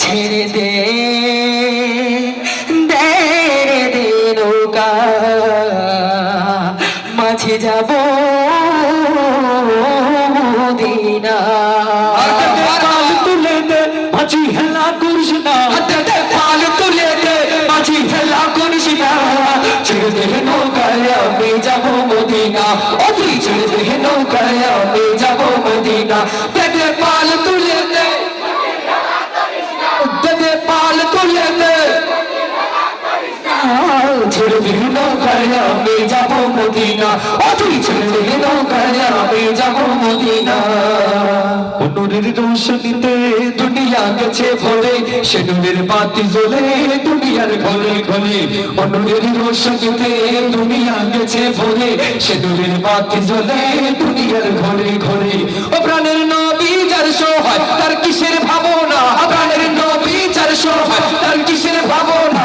ছেড়ে দে মাঝে যাব দিনা তুলে দে মাঝি হেলা কৃষ্ণ দে দে পাল তুলে দে দে পাল তুলে দে ছেড়ে দে নৌকায় আমি যাব মদিনা ও তুই ছেড়ে দে নৌকায় আমি যাব মদিনা অনুরের রোশনীতে দুনিয়া গেছে ভরে সে নূরের বাতি জ্বলে দুনিয়ার ঘরে ঘরে। অনুরের রোশনীতে দুনিয়া গেছে ভরে সে নূরের বাতি জ্বলে দুনিয়ার ঘরে ঘরে। ও প্রাণের নবী, যার সহায় তার কিসের ভাবনা? প্রাণের নবী, যার সহায় তার কিসের ভাবনা?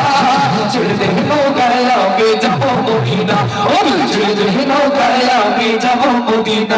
ছেড়ে দে নৌকায় আমি যাব মদিনা। ও ছেড়ে দে নৌকায় আমি যাব মদিনা।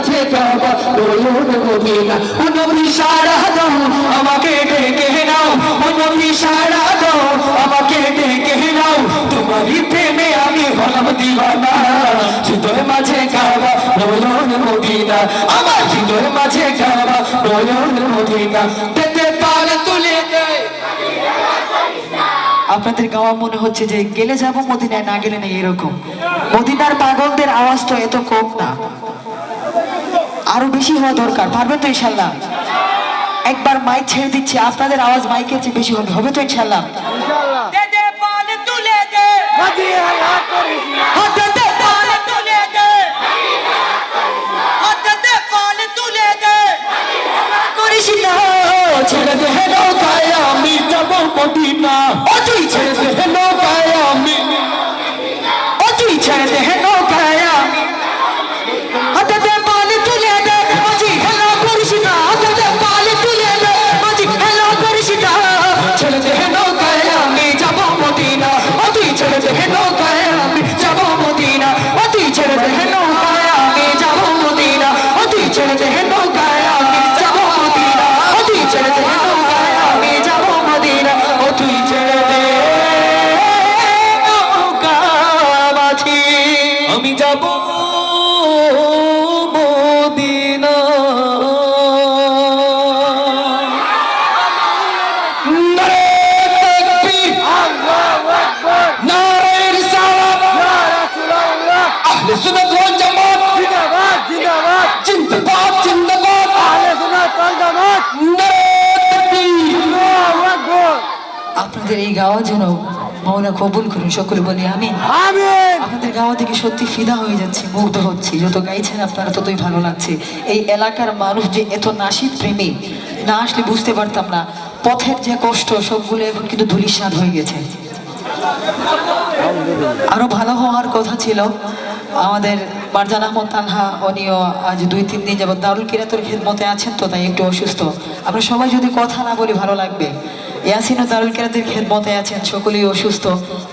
মাঝে কাবা বলুন মদিনা সারা দাও আমাকে ডেকে নাও ও সারা দাও আমাকে ডেকে নাও। তোমারই প্রেমে আমি হলাম দিওয়ানা হৃদয় মাঝে কাবা বলুন মদিনা। আমার হৃদয় মাঝে কাবা বলুন মদিনা। তেতে পাল তুলে আপনাদের গাওয়া মনে হচ্ছে যে গেলে যাব মদিনায়, না গেলে নেই, এরকম। মদিনার পাগলদের আওয়াজ তো এত কম না। আরও বেশি হওয়া দরকার পারবে তো ইনশাল্লাহ একবার মাইক ছেড়ে দিচ্ছি আপনাদের আওয়াজ মাইকের চেয়ে বেশি হবে হবে তো ইনশাল্লাহ নারে তাকবীর আপনাদের এই গাওয়া যেন মৌলা কবুল করুন সকলে বলি আমি আপনাদের গাওয়া থেকে সত্যি ফিদা হয়ে যাচ্ছে মুগ্ধ হচ্ছি। যত গাইছেন আপনারা ততই ভালো লাগছে। এই এলাকার মানুষ যে এত নাসিদ প্রেমী না আসলে বুঝতে পারতাম না। পথের যে কষ্ট সবগুলো এখন কিন্তু ধুলিস্বাদ হয়ে গেছে। আরও ভালো হওয়ার কথা ছিল। আমাদের মারজান আহমদ তানহা উনিও আজ দুই তিন দিন যাবত দারুল কিরাতুর খেদমতে আছেন তো তাই একটু অসুস্থ। আমরা সবাই যদি কথা না বলি ভালো লাগবে। ইয়াসিনও দারুল কিরাতের খেদমতে আছেন সকলেই অসুস্থ।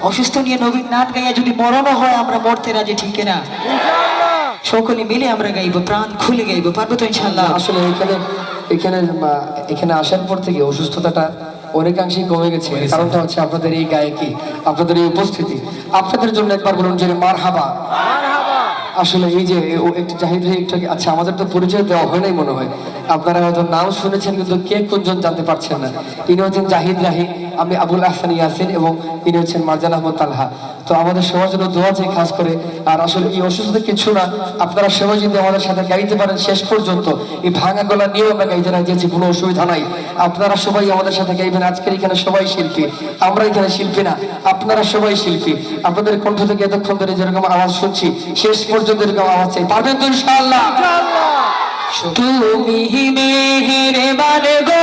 অসুস্থ নিয়ে নবীন নাট গাইয়া যদি মরণও হয় আমরা মরতে রাজি ঠিক না সকলে মিলে আমরা গাইবো প্রাণ খুলে গাইবো পারব তো ইনশাল্লাহ আসলে এখানে এখানে এখানে আসার পর থেকে অসুস্থতাটা অনেকাংশেই কমে গেছে। কারণটা হচ্ছে আপনাদের এই গায়কি আপনাদের এই উপস্থিতি। আপনাদের জন্য একবার বলুন যে মার হাবা আসলে এই যে ও একটু জাহিদ ভাই একটু আচ্ছা আমাদের তো পরিচয় দেওয়া হয় নাই মনে হয়। আপনারা হয়তো নাম শুনেছেন, কিন্তু কে কোনজন জানতে পারছেন না। ইনি হচ্ছেন জাহিদ রাহি আমি আবুল আহসান ইয়াসিন এবং ইনি হচ্ছেন মারজান আহমদ তালহা। তো আমাদের সবার জন্য দোয়া চাই খাস করে। আর আসলে এই অসুস্থতা কিছু না, আপনারা সবাই যদি আমাদের সাথে গাইতে পারেন শেষ পর্যন্ত। এই ভাঙা গলা নিয়েও আমরা গাইতে রাজিয়েছি কোনো অসুবিধা নাই। আপনারা সবাই আমাদের সাথে গাইবেন, আজকের এখানে সবাই শিল্পী। আমরা এখানে শিল্পী না, আপনারা সবাই শিল্পী। আপনাদের কণ্ঠ থেকে এতক্ষণ ধরে যেরকম আওয়াজ শুনছি, শেষ পর্যন্ত হুজুরদের গাওয়া হচ্ছে। পারবেন তো ইনশাআল্লাহ? তুমি মেহেরবান গো